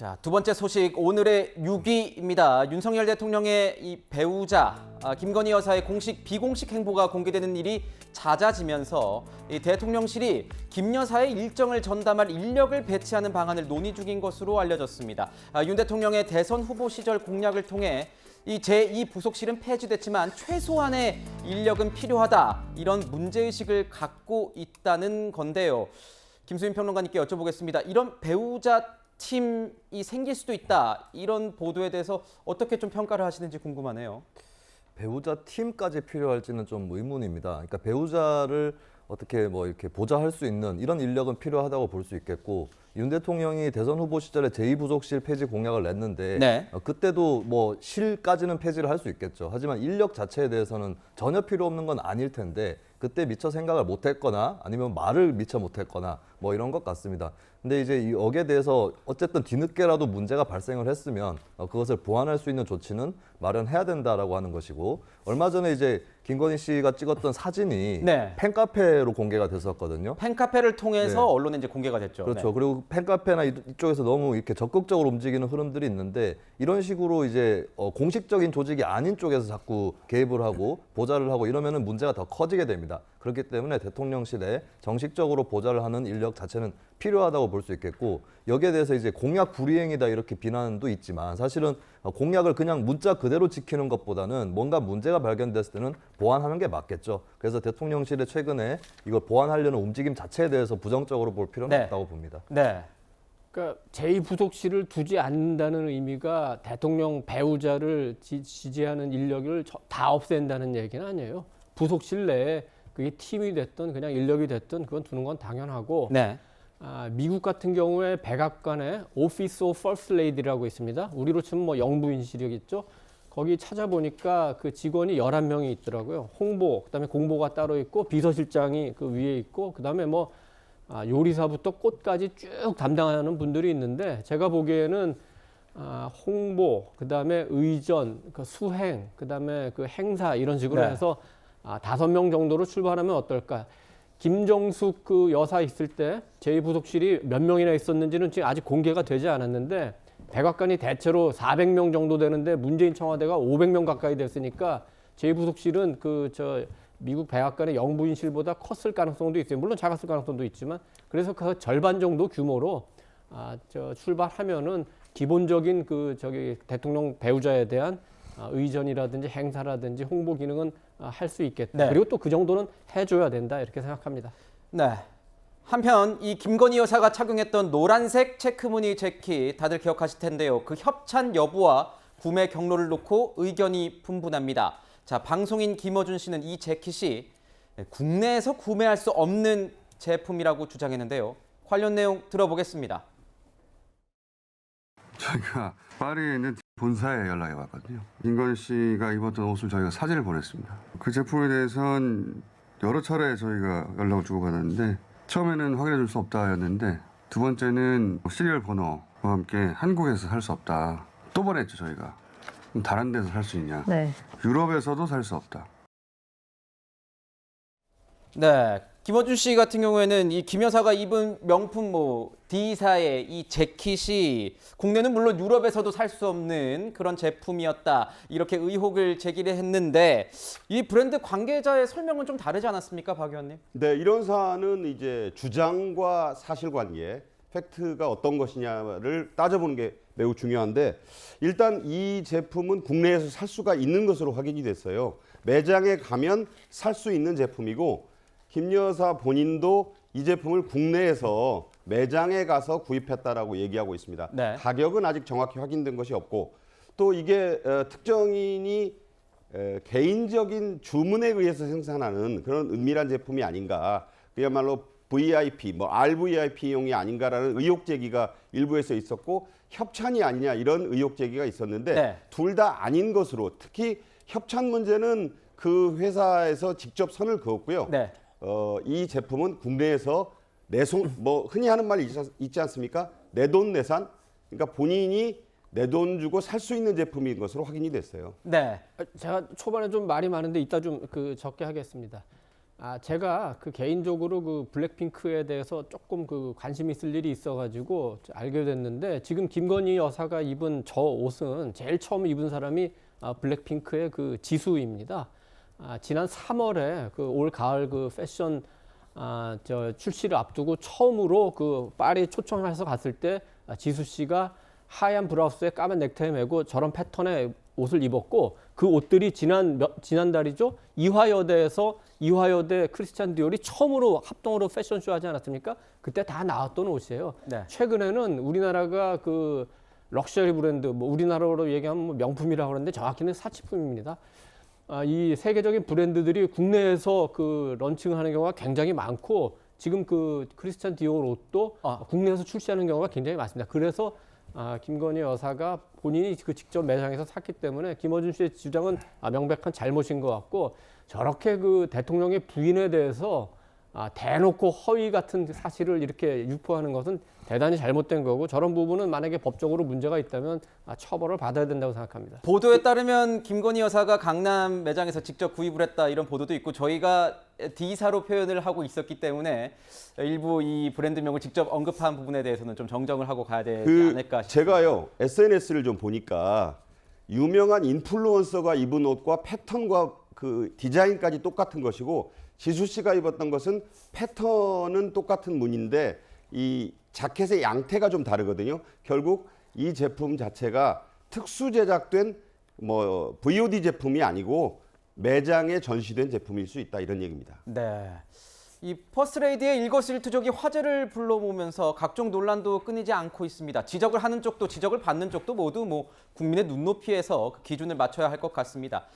자, 두 번째 소식 오늘의 6위입니다. 윤석열 대통령의 이 배우자 아, 김건희 여사의 공식 비공식 행보가 공개되는 일이 잦아지면서 이 대통령실이 김 여사의 일정을 전담할 인력을 배치하는 방안을 논의 중인 것으로 알려졌습니다. 아, 윤 대통령의 대선 후보 시절 공약을 통해 이 제2 부속실은 폐지됐지만 최소한의 인력은 필요하다 이런 문제의식을 갖고 있다는 건데요. 김수인 평론가님께 여쭤보겠습니다. 이런 배우자 팀이 생길 수도 있다 이런 보도에 대해서 어떻게 좀 평가를 하시는지 궁금하네요. 배우자 팀까지 필요할지는 좀 의문입니다. 그러니까 배우자를 어떻게 뭐 이렇게 보좌할 수 있는 이런 인력은 필요하다고 볼 수 있겠고 윤 대통령이 대선 후보 시절에 제2부속실 폐지 공약을 냈는데 네. 어, 그때도 뭐 실까지는 폐지를 할 수 있겠죠. 하지만 인력 자체에 대해서는 전혀 필요 없는 건 아닐 텐데 그때 미처 생각을 못했거나 아니면 말을 미처 못했거나 뭐 이런 것 같습니다. 근데 이제 이 억에 대해서 어쨌든 뒤늦게라도 문제가 발생을 했으면 어, 그것을 보완할 수 있는 조치는 마련해야 된다라고 하는 것이고 얼마 전에 이제 김건희 씨가 찍었던 사진이 네. 팬카페로 공개가 됐었거든요. 팬카페를 통해서 네. 언론에 이제 공개가 됐죠. 그렇죠. 네. 그리고 팬카페나 이- 이쪽에서 너무 이렇게 적극적으로 움직이는 흐름들이 있는데 이런 식으로 이제 어, 공식적인 조직이 아닌 쪽에서 자꾸 개입을 하고 보좌를 하고 이러면은 문제가 더 커지게 됩니다. 그렇기 때문에 대통령실에 정식적으로 보좌를 하는 인력 자체는 필요하다고 볼 수 있겠고 여기에 대해서 이제 공약 불이행이다 이렇게 비난도 있지만 사실은 어, 공약을 그냥 문자 그대로 지키는 것보다는 뭔가 문제가 발견됐을 때는 보완하는 게 맞겠죠. 그래서 대통령실에 최근에 이걸 보완하려는 움직임 자체에 대해서 부정적으로 볼 필요는 네. 없다고 봅니다. 네. 그러니까 제2부속실을 두지 않는다는 의미가 대통령 배우자를 지, 지지하는 인력을 저- 다 없앤다는 얘기는 아니에요. 부속실 내에 그게 팀이 됐든 그냥 인력이 됐든 그건 두는 건 당연하고 네. 아, 미국 같은 경우에 백악관에 오피스 오브 퍼스트 레이디라고 있습니다. 우리로 치면 뭐 영부인실이겠죠. 거기 찾아보니까 그 직원이 11명이 있더라고요. 홍보, 그다음에 공보가 따로 있고 비서실장이 그 위에 있고 그다음에 뭐 아, 요리사부터 꽃까지 쭉 담당하는 분들이 있는데 제가 보기에는 아, 홍보, 그다음에 의전, 그 수행, 그다음에 그 행사 이런 식으로 네. 해서 아, 다섯 명 정도로 출발하면 어떨까? 김정숙 그 여사 있을 때 제2부속실이 몇 명이나 있었는지는 지금 아직 공개가 되지 않았는데 백악관이 대체로 400명 정도 되는데 문재인 청와대가 500명 가까이 됐으니까 제2부속실은 그 저 미국 백악관의 영부인실보다 컸을 가능성도 있어요. 물론 작았을 가능성도 있지만 그래서 그 절반 정도 규모로 아, 저 출발하면은 기본적인 그 저기 대통령 배우자에 대한 아, 의전이라든지 행사라든지 홍보 기능은 아, 할 수 있겠다. 네. 그리고 또 그 정도는 해줘야 된다 이렇게 생각합니다. 네. 한편 이 김건희 여사가 착용했던 노란색 체크무늬 재킷 다들 기억하실 텐데요. 그 협찬 여부와 구매 경로를 놓고 의견이 분분합니다. 자, 방송인 김어준 씨는 이 재킷이 국내에서 구매할 수 없는 제품이라고 주장했는데요. 관련 내용 들어보겠습니다. 저희가 파리에 있는 본사에 연락이 왔거든요. 김건 씨가 입었던 옷을 저희가 사진을 보냈습니다. 그 제품에 대해서는 여러 차례 저희가 연락을 주고 받았는데 처음에는 확인해 줄 수 없다였는데 두 번째는 시리얼 번호와 함께 한국에서 살 수 없다. 또 보냈죠 저희가. 그럼 다른 데서 살 수 있냐? 네. 유럽에서도 살 수 없다. 네. 김어준 씨 같은 경우에는 이 김 여사가 입은 명품 뭐 D사의 이 재킷이 국내는 물론 유럽에서도 살 수 없는 그런 제품이었다. 이렇게 의혹을 제기를 했는데 이 브랜드 관계자의 설명은 좀 다르지 않았습니까, 박 의원님? 네, 이런 사안은 이제 주장과 사실관계, 팩트가 어떤 것이냐를 따져보는 게 매우 중요한데 일단 이 제품은 국내에서 살 수가 있는 것으로 확인이 됐어요. 매장에 가면 살 수 있는 제품이고 김 여사 본인도 이 제품을 국내에서 매장에 가서 구입했다라고 얘기하고 있습니다. 네. 가격은 아직 정확히 확인된 것이 없고 또 이게 어, 특정인이 에, 개인적인 주문에 의해서 생산하는 그런 은밀한 제품이 아닌가. 그야말로 VIP, 뭐 RVIP용이 아닌가라는 의혹 제기가 일부에서 있었고 협찬이 아니냐 이런 의혹 제기가 있었는데 네. 둘다 아닌 것으로 특히 협찬 문제는 그 회사에서 직접 선을 그었고요. 네. 어, 이 제품은 국내에서 내손 뭐 흔히 하는 말이 있지, 않습니까? 내돈 내산. 그러니까 본인이 내 돈 주고 살 수 있는 제품인 것으로 확인이 됐어요. 네. 아, 제가 초반에 좀 말이 많은데 이따 좀 그 적게 하겠습니다. 아, 제가 그 개인적으로 그 블랙핑크에 대해서 조금 그 관심 있을 일이 있어가지고 알게 됐는데 지금 김건희 여사가 입은 저 옷은 제일 처음 입은 사람이 아, 블랙핑크의 그 지수입니다. 아, 지난 3월에 그 올 가을 그 패션 아, 저 출시를 앞두고 처음으로 그 파리 초청해서 갔을 때 아, 지수 씨가 하얀 브라우스에 까만 넥타이 메고 저런 패턴의 옷을 입었고 그 옷들이 지난 몇, 지난달이죠 이화여대에서 이화여대 크리스찬 디올이 처음으로 합동으로 패션쇼 하지 않았습니까? 그때 다 나왔던 옷이에요. 네. 최근에는 우리나라가 그 럭셔리 브랜드 뭐 우리나라로 얘기하면 뭐 명품이라고 그러는데 정확히는 사치품입니다. 아, 이 세계적인 브랜드들이 국내에서 그 런칭하는 경우가 굉장히 많고 지금 그 크리스찬 디올 옷도 아. 국내에서 출시하는 경우가 굉장히 많습니다. 그래서 아, 김건희 여사가 본인이 그 직접 매장에서 샀기 때문에 김어준 씨의 주장은 아, 명백한 잘못인 것 같고 저렇게 그 대통령의 부인에 대해서 아, 대놓고 허위 같은 사실을 이렇게 유포하는 것은 대단히 잘못된 거고 저런 부분은 만약에 법적으로 문제가 있다면 아, 처벌을 받아야 된다고 생각합니다. 보도에 따르면 김건희 여사가 강남 매장에서 직접 구입을 했다 이런 보도도 있고 저희가 D사로 표현을 하고 있었기 때문에 일부 이 브랜드명을 직접 언급한 부분에 대해서는 좀 정정을 하고 가야 되지 그 않을까 싶습니다. 제가요 SNS를 좀 보니까 유명한 인플루언서가 입은 옷과 패턴과 그 디자인까지 똑같은 것이고 지수 씨가 입었던 것은 패턴은 똑같은 무늬인데 이 자켓의 양태가 좀 다르거든요. 결국 이 제품 자체가 특수 제작된 뭐 VOD 제품이 아니고 매장에 전시된 제품일 수 있다 이런 얘기입니다. 네. 이 퍼스트레이디의 일거수일투족이 화제를 불러오면서 각종 논란도 끊이지 않고 있습니다. 지적을 하는 쪽도 지적을 받는 쪽도 모두 뭐 국민의 눈높이에서 그 기준을 맞춰야 할 것 같습니다.